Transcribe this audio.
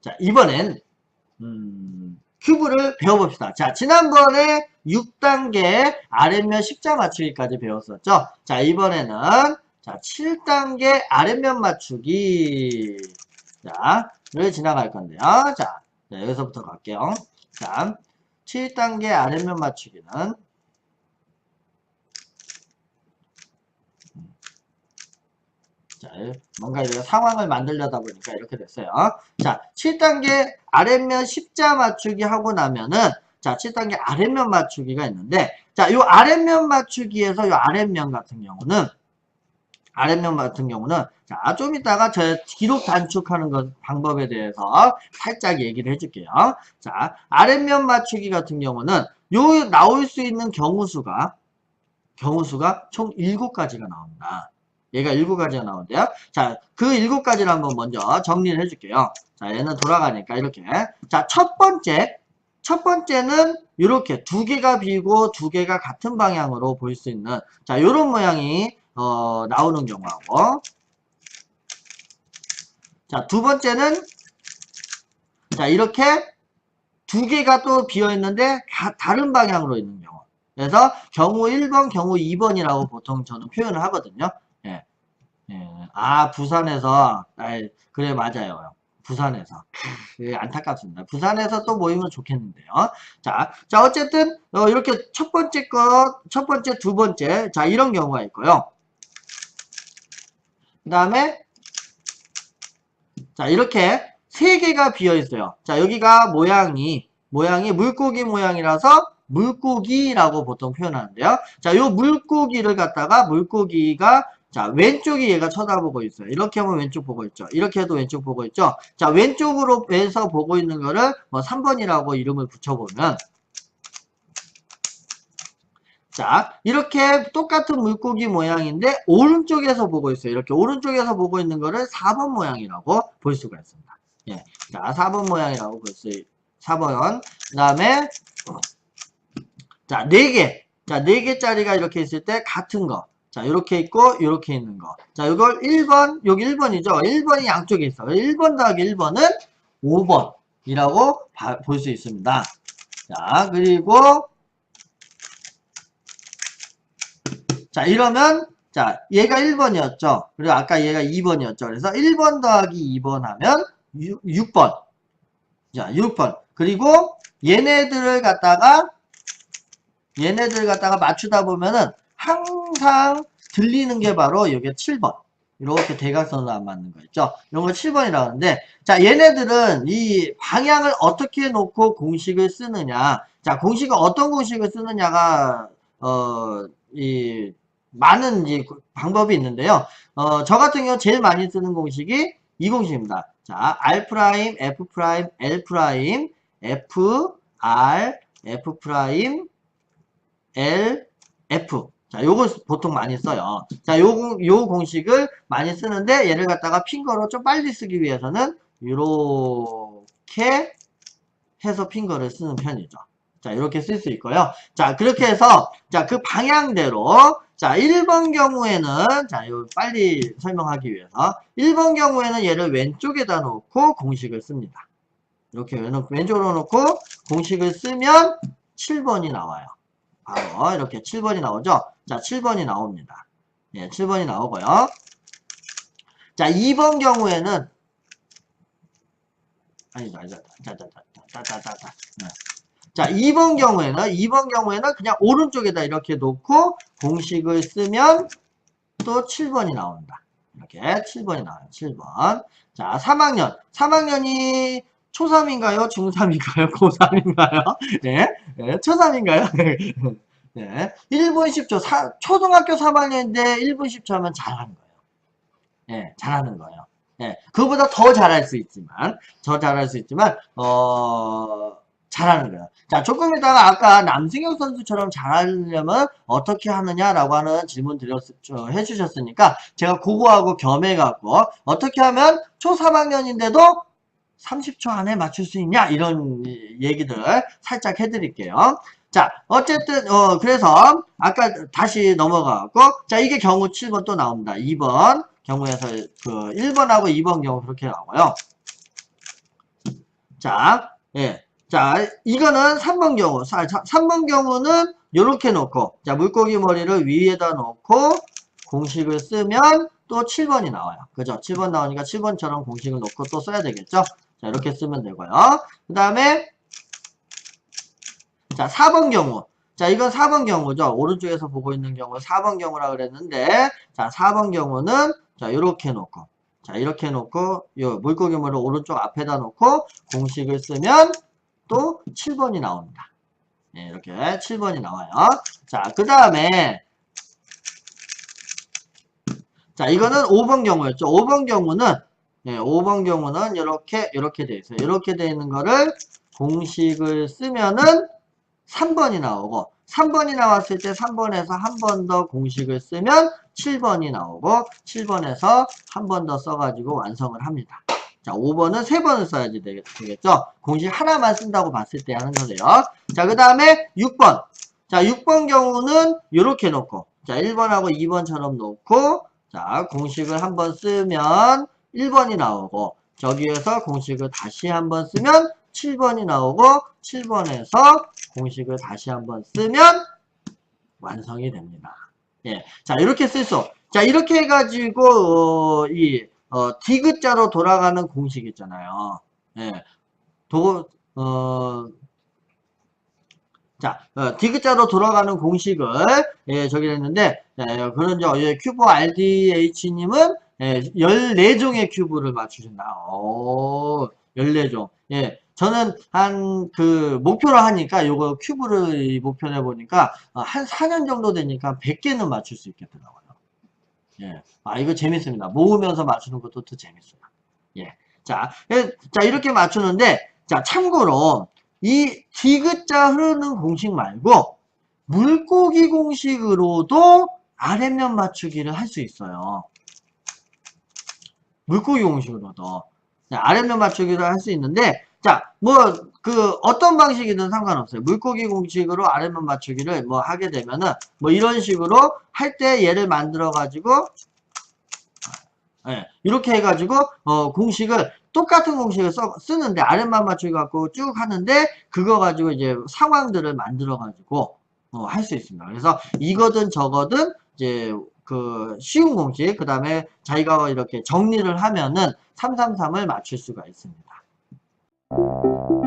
자, 이번엔, 음, 큐브를 배워봅시다. 자, 지난번에 6단계 아랫면 십자 맞추기까지 배웠었죠? 자, 이번에는, 자, 7단계 아랫면 맞추기. 자, 를 지나갈 건데요. 자, 네, 여기서부터 갈게요. 자, 7단계 아랫면 맞추기는, 자, 뭔가 이렇게 상황을 만들려다 보니까 이렇게 됐어요. 자, 7단계 아랫면 십자 맞추기 하고 나면은, 자, 7단계 아랫면 맞추기가 있는데, 자, 요 아랫면 맞추기에서 요 아랫면 같은 경우는, 아랫면 같은 경우는, 자, 좀 이따가 저 기록 단축하는 것, 방법에 대해서 살짝 얘기를 해줄게요. 자, 아랫면 맞추기 같은 경우는, 요 나올 수 있는 경우수가, 경우수가 총 7가지가 나옵니다. 얘가 7가지가 나오는데요. 자, 그 7가지를 한번 먼저 정리를 해줄게요. 자, 얘는 돌아가니까 이렇게. 자, 첫 번째. 첫 번째는 이렇게 두 개가 비고 두 개가 같은 방향으로 보일 수 있는 자, 이런 모양이 어, 나오는 경우하고 자, 두 번째는 자, 이렇게 두 개가 또 비어 있는데 다, 다른 방향으로 있는 경우. 그래서 경우 1번, 경우 2번이라고 보통 저는 표현을 하거든요. 예. 예. 아, 부산에서, 아이, 그래, 맞아요. 부산에서. 예, 안타깝습니다. 부산에서 또 모이면 좋겠는데요. 자, 자, 어쨌든, 어, 이렇게 첫 번째 것, 첫 번째, 두 번째, 자, 이런 경우가 있고요. 그 다음에, 자, 이렇게 세 개가 비어 있어요. 자, 여기가 모양이, 모양이 물고기 모양이라서 물고기라고 보통 표현하는데요. 자, 요 물고기를 갖다가 물고기가 자, 왼쪽이 얘가 쳐다보고 있어요. 이렇게 하면 왼쪽 보고 있죠. 이렇게 해도 왼쪽 보고 있죠. 자, 왼쪽으로 해서 보고 있는 거를 뭐 3번이라고 이름을 붙여보면 자, 이렇게 똑같은 물고기 모양인데 오른쪽에서 보고 있어요. 이렇게 오른쪽에서 보고 있는 거를 4번 모양이라고 볼 수가 있습니다. 예. 자, 4번 모양이라고 볼 수, 4번. 그 다음에, 자, 4개. 자, 4개짜리가 이렇게 있을 때 같은 거. 자, 이렇게 있고, 이렇게 있는 거. 자, 이걸 1번, 여기 1번이죠. 1번이 양쪽에 있어. 1번 더하기 1번은 5번이라고 볼 수 있습니다. 자, 그리고, 자, 이러면, 자, 얘가 1번이었죠. 그리고 아까 얘가 2번이었죠. 그래서 1번 더하기 2번 하면 6, 번 자, 6번. 그리고 얘네들을 갖다가, 얘네들 갖다가 맞추다 보면은 항상 들리는 게 바로 이게 7번. 이렇게 대각선으로 안 맞는 거 있죠? 이런 걸 7번이라고 하는데, 자, 얘네들은 이 방향을 어떻게 놓고 공식을 쓰느냐. 자, 공식을 어떤 공식을 쓰느냐가, 어, 이, 많은 이 방법이 있는데요. 어, 저 같은 경우 제일 많이 쓰는 공식이 이 공식입니다. 자, R 프라임, F 프라임, L 프라임, F, R, F 프라임, L, F. 자, 요걸 보통 많이 써요. 자, 요, 공- 요 공식을 많이 쓰는데 얘를 갖다가 핑거로 좀 빨리 쓰기 위해서는 이렇게 해서 핑거를 쓰는 편이죠. 자, 이렇게 쓸 수 있고요. 자, 그렇게 해서 자, 그 방향대로 자, 1번 경우에는 자, 요 빨리 설명하기 위해서 1번 경우에는 얘를 왼쪽에다 놓고 공식을 씁니다. 이렇게 왼- 왼쪽으로 놓고 공식을 쓰면 7번이 나와요. 바로 이렇게 7번이 나오죠. 자, 7번이 나옵니다. 예, 7번이 나오고요. 자, 2번 경우에는 아니다, 아니다. 자, 자, 자, 자, 자, 자, 자. 네. 자, 2번 경우에는 2번 경우에는 그냥 오른쪽에다 이렇게 놓고 공식을 쓰면 또 7번이 나온다. 이렇게 7번이 나와요. 7번. 자, 3학년. 3학년이 초3인가요? 중3인가요? 고3인가요? 네. 네, 초3인가요? 네. 1분 10초. 사, 초등학교 3학년인데 1분 10초 하면 잘하는 거예요. 네, 잘하는 거예요. 네, 그보다 더 잘할 수 있지만, 더 잘할 수 있지만, 어, 잘하는 거예요. 자, 조금 있다가 아까 남승혁 선수처럼 잘하려면 어떻게 하느냐라고 하는 질문 드렸, 저, 해주셨으니까 제가 그거하고 겸해갖고 어떻게 하면 초 3학년인데도 30초 안에 맞출 수 있냐? 이런 얘기들 살짝 해드릴게요. 자, 어쨌든, 어, 그래서, 아까 다시 넘어가고, 자, 이게 경우 7번 또 나옵니다. 2번 경우에서, 그, 1번하고 2번 경우 그렇게 나와요. 자, 예. 자, 이거는 3번 경우. 3번 경우는 요렇게 놓고, 자, 물고기 머리를 위에다 놓고, 공식을 쓰면 또 7번이 나와요. 그죠? 7번 나오니까 7번처럼 공식을 놓고 또 써야 되겠죠? 자, 이렇게 쓰면 되고요. 그 다음에, 자, 4번 경우. 자, 이건 4번 경우죠. 오른쪽에서 보고 있는 경우 4번 경우라 그랬는데, 자, 4번 경우는, 자, 이렇게 놓고, 자, 이렇게 놓고, 요 물고기 물을 오른쪽 앞에다 놓고, 공식을 쓰면 또 7번이 나옵니다. 네, 이렇게 7번이 나와요. 자, 그 다음에, 자, 이거는 5번 경우였죠. 5번 경우는, 네, 5번 경우는 이렇게, 이렇게 돼 있어요. 이렇게 돼 있는 거를 공식을 쓰면은 3번이 나오고, 3번이 나왔을 때 3번에서 한 번 더 공식을 쓰면 7번이 나오고, 7번에서 한 번 더 써가지고 완성을 합니다. 자, 5번은 3번을 써야지 되겠죠? 공식 하나만 쓴다고 봤을 때 하는 거예요. 자, 그 다음에 6번. 자, 6번 경우는 이렇게 놓고, 자, 1번하고 2번처럼 놓고, 자, 공식을 한번 쓰면 1번이 나오고, 저기에서 공식을 다시 한번 쓰면 7번이 나오고, 7번에서 공식을 다시 한번 쓰면 완성이 됩니다. 예. 자, 이렇게 쓸 수. 자, 이렇게 해가지고, 어, 이, 어, 디귿자로 돌아가는 공식 있잖아요. 예. 도, 어, 자, 어, 디귿자로 돌아가는 공식을, 예, 저기 했는데, 예, 그런, 저, 예, 큐브 RDH님은, 예, 14종의 큐브를 맞추신다. 오, 14종. 예. 저는 한 그 목표로 하니까 요거 큐브를 목표로 해보니까 어, 한 4년 정도 되니까 100개는 맞출 수 있겠더라고요. 예. 아, 이거 재밌습니다. 모으면서 맞추는 것도 더 재밌어요. 예. 자, 예, 자, 이렇게 맞추는데, 자, 참고로, 이 디귿자 흐르는 공식 말고, 물고기 공식으로도 아랫면 맞추기를 할 수 있어요. 물고기 공식으로도. 아랫면 맞추기를 할 수 있는데, 자, 뭐, 그, 어떤 방식이든 상관없어요. 물고기 공식으로 아랫면 맞추기를 뭐 하게 되면은, 뭐 이런 식으로 할 때 얘를 만들어가지고, 예, 이렇게 해가지고, 어, 공식을, 똑같은 공식을 써, 쓰는데, 아랫만 맞추기 갖고 쭉 하는데, 그거 가지고 이제 상황들을 만들어가지고, 어, 할 수 있습니다. 그래서 이거든 저거든, 이제, 그, 쉬운 공식, 그 다음에 자기가 이렇게 정리를 하면은 333을 맞출 수가 있습니다. Música